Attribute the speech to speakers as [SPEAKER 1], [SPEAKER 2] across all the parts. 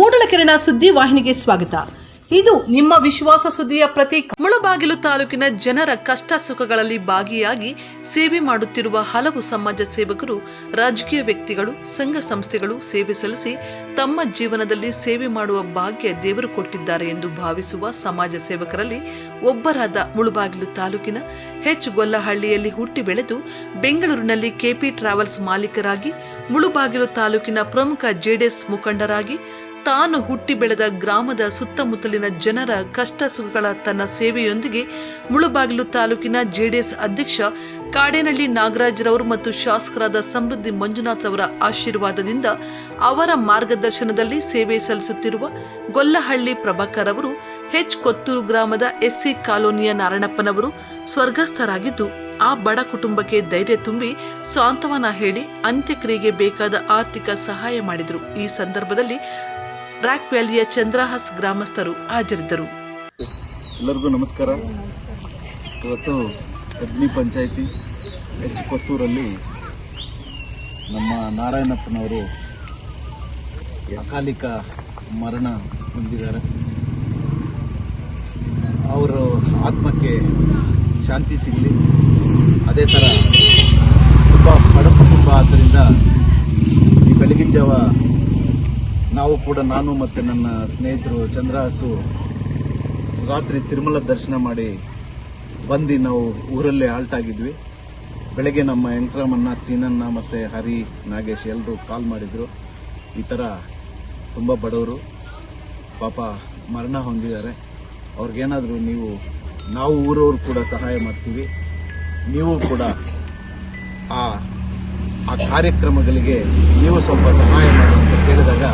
[SPEAKER 1] ಮೂಡಲಕೆರೆನ ಸುದ್ದಿ ವಾಹಿನಿಗೆ ಸ್ವಾಗತ. ಇದು ನಿಮ್ಮ ವಿಶ್ವಾಸ ಸುದ್ದಿಯ ಪ್ರತೀಕ.
[SPEAKER 2] ಮುಳಬಾಗಿಲು ತಾಲೂಕಿನ ಜನರ ಕಷ್ಟ ಸುಖಗಳಲ್ಲಿ ಭಾಗಿಯಾಗಿ ಸೇವೆ ಮಾಡುತ್ತಿರುವ ಹಲವು ಸಮಾಜ ಸೇವಕರು, ರಾಜಕೀಯ ವ್ಯಕ್ತಿಗಳು, ಸಂಘ ಸಂಸ್ಥೆಗಳು ಸೇವೆ ಸಲ್ಲಿಸಿ ತಮ್ಮ ಜೀವನದಲ್ಲಿ ಸೇವೆ ಮಾಡುವ ಭಾಗ್ಯ ದೇವರು ಕೊಟ್ಟಿದ್ದಾರೆ ಎಂದು ಭಾವಿಸುವ ಸಮಾಜ ಸೇವಕರಲ್ಲಿ ಒಬ್ಬರಾದ ಮುಳುಬಾಗಿಲು ತಾಲೂಕಿನ ಹೆಚ್ ಗೊಲ್ಲಹಳ್ಳಿಯಲ್ಲಿ ಹುಟ್ಟಿ ಬೆಳೆದು ಬೆಂಗಳೂರಿನಲ್ಲಿ ಕೆಪಿ ಟ್ರಾವೆಲ್ಸ್ ಮಾಲೀಕರಾಗಿ, ಮುಳುಬಾಗಿಲು ತಾಲೂಕಿನ ಪ್ರಮುಖ ಜೆಡಿಎಸ್ ಮುಖಂಡರಾಗಿ ತಾನು ಹುಟ್ಟಿ ಬೆಳೆದ ಗ್ರಾಮದ ಸುತ್ತಮುತ್ತಲಿನ ಜನರ ಕಷ್ಟ ಸುಖಗಳ ತನ್ನ ಸೇವೆಯೊಂದಿಗೆ ಮುಳುಬಾಗಿಲು ತಾಲೂಕಿನ ಜೆಡಿಎಸ್ ಅಧ್ಯಕ್ಷ ಕಾಡೇನಹಳ್ಳಿ ನಾಗರಾಜ್ರವರು ಮತ್ತು ಶಾಸಕರಾದ ಸಮೃದ್ಧಿ ಮಂಜುನಾಥ್ ಅವರ ಆಶೀರ್ವಾದದಿಂದ ಅವರ ಮಾರ್ಗದರ್ಶನದಲ್ಲಿ ಸೇವೆ ಸಲ್ಲಿಸುತ್ತಿರುವ ಗೊಲ್ಲಹಳ್ಳಿ ಪ್ರಭಾಕರ್ ಅವರು, ಹೆಚ್ ಕೊತ್ತೂರು ಗ್ರಾಮದ ಎಸ್ಸಿ ಕಾಲೋನಿಯ ನಾರಾಯಣಪ್ಪನವರು ಸ್ವರ್ಗಸ್ಥರಾಗಿದ್ದು, ಆ ಬಡ ಕುಟುಂಬಕ್ಕೆ ಧೈರ್ಯ ತುಂಬಿ ಸಾಂತ್ವನ ಹೇಳಿ ಅಂತ್ಯಕ್ರಿಯೆಗೆ ಬೇಕಾದ ಆರ್ಥಿಕ ಸಹಾಯ ಮಾಡಿದರು. ಈ ಸಂದರ್ಭದಲ್ಲಿ ರಾಕ್ ವ್ಯಾಲಿಯ ಚಂದ್ರಹಾಸ್ ಗ್ರಾಮಸ್ಥರು ಹಾಜರಿದ್ದರು.
[SPEAKER 3] ಎಲ್ಲರಿಗೂ ನಮಸ್ಕಾರ. ಇವತ್ತು ಅಗ್ನಿ ಪಂಚಾಯಿತಿ ಎಚ್ ಕೊತ್ತೂರಲ್ಲಿ ನಮ್ಮ ನಾರಾಯಣಪ್ಪನವರು ಅಕಾಲಿಕ ಮರಣ ಹೊಂದಿದ್ದಾರೆ. ಅವರು ಆತ್ಮಕ್ಕೆ ಶಾಂತಿ ಸಿಗಲಿ. ಅದೇ ಥರ ತುಂಬ ಬಡ ಕುಟುಂಬ ಆದ್ದರಿಂದ ಈ ಬೆಳಗಿನ ಜಾವ ನಾವು ಕೂಡ ನಾನು ಮತ್ತು ನನ್ನ ಸ್ನೇಹಿತರು ಚಂದ್ರಹಾಸು ರಾತ್ರಿ ತಿರುಮಲ ದರ್ಶನ ಮಾಡಿ ಬಂದು ನಾವು ಊರಲ್ಲೇ ಆಲ್ಟ್ ಆಗಿದ್ವಿ ಬೆಳಗ್ಗೆ ನಮ್ಮ ವೆಂಕಟರಾಮಣ್ಣ ಸೀನಣ್ಣ ಮತ್ತು ಹರಿ, ನಾಗೇಶ್ ಎಲ್ಲರೂ ಕಾಲ್ ಮಾಡಿದರು. ಈ ಥರ ತುಂಬ ಬಡವರು. ಪಾಪ ಮರಣ ಹೊಂದಿದ್ದಾರೆ. ಅವ್ರಿಗೇನಾದರೂ ನೀವು, ನಾವು ಊರವ್ರು ಕೂಡ ಸಹಾಯ ಮಾಡ್ತೀವಿ. ನೀವು ಕೂಡ ಆ ಆ ಕಾರ್ಯಕ್ರಮಗಳಿಗೆ ನೀವು ಸ್ವಲ್ಪ ಸಹಾಯ ಮಾಡಿ ಅಂತ ಕೇಳಿದಾಗ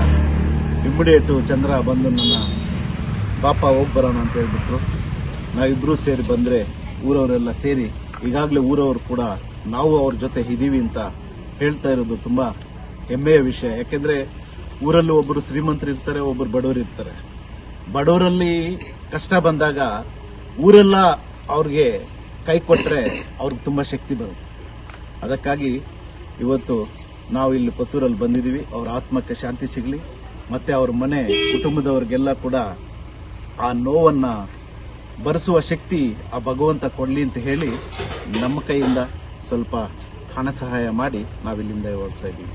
[SPEAKER 3] ಇಮ್ಮಿಡಿಯೇಟು ಚಂದ್ರ ಬಂದು ನನ್ನ ಪಾಪ ಹೋಗಿ ಬರೋಣ ಅಂತ ಹೇಳ್ಬಿಟ್ರು. ನಾವಿಬ್ಬರೂ ಸೇರಿ ಬಂದರೆ ಊರವರೆಲ್ಲ ಸೇರಿ ಈಗಾಗಲೇ ಊರವರು ಕೂಡ ನಾವು ಅವ್ರ ಜೊತೆ ಇದ್ದೀವಿ ಅಂತ ಹೇಳ್ತಾ ಇರೋದು ತುಂಬ ಹೆಮ್ಮೆಯ ವಿಷಯ. ಯಾಕೆಂದರೆ ಊರಲ್ಲಿ ಒಬ್ಬರು ಶ್ರೀಮಂತರು ಇರ್ತಾರೆ ಒಬ್ಬರು ಬಡವರು ಇರ್ತಾರೆ. ಬಡವರಲ್ಲಿ ಕಷ್ಟ ಬಂದಾಗ ಊರೆಲ್ಲ ಅವ್ರಿಗೆ ಕೈ ಕೊಟ್ಟರೆ ಅವ್ರಿಗೆ ತುಂಬ ಶಕ್ತಿ ಬರುತ್ತೆ. ಅದಕ್ಕಾಗಿ ಇವತ್ತು ನಾವು ಇಲ್ಲಿ ಪುತ್ತೂರಲ್ಲಿ ಬಂದಿದ್ದೀವಿ. ಅವ್ರ ಆತ್ಮಕ್ಕೆ ಶಾಂತಿ ಸಿಗಲಿ. ಮತ್ತೆ ಅವ್ರ ಮನೆ ಕುಟುಂಬದವ್ರಿಗೆಲ್ಲ ಕೂಡ ಆ ನೋವನ್ನ ಬರೆಸುವ ಶಕ್ತಿ ಆ ಭಗವಂತ ಕೊಡ್ಲಿ ಅಂತ ಹೇಳಿ ನಮ್ಮ ಕೈಯಿಂದ ಸ್ವಲ್ಪ ಹಣ ಸಹಾಯ ಮಾಡಿ ನಾವಿಲ್ಲಿಂದ ಹೋಗ್ತಾ ಇದ್ದೀವಿ.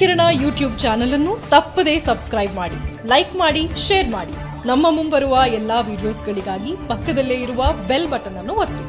[SPEAKER 4] ಕಿರಣ ಯೂಟ್ಯೂಬ್ ಚಾನೆಲ್ ಅನ್ನು ತಪ್ಪದೇ ಸಬ್ಸ್ಕ್ರೈಬ್ ಮಾಡಿ ಲೈಕ್ ಮಾಡಿ ಶೇರ್ ಮಾಡಿ. ನಮ್ಮ ಮುಂಬರುವ ಎಲ್ಲಾ ವಿಡಿಯೋಸ್ಗಳಿಗಾಗಿ ಪಕ್ಕದಲ್ಲೇ ಇರುವ ಬೆಲ್ ಬಟನ್ ಅನ್ನು ಒತ್ತಿ.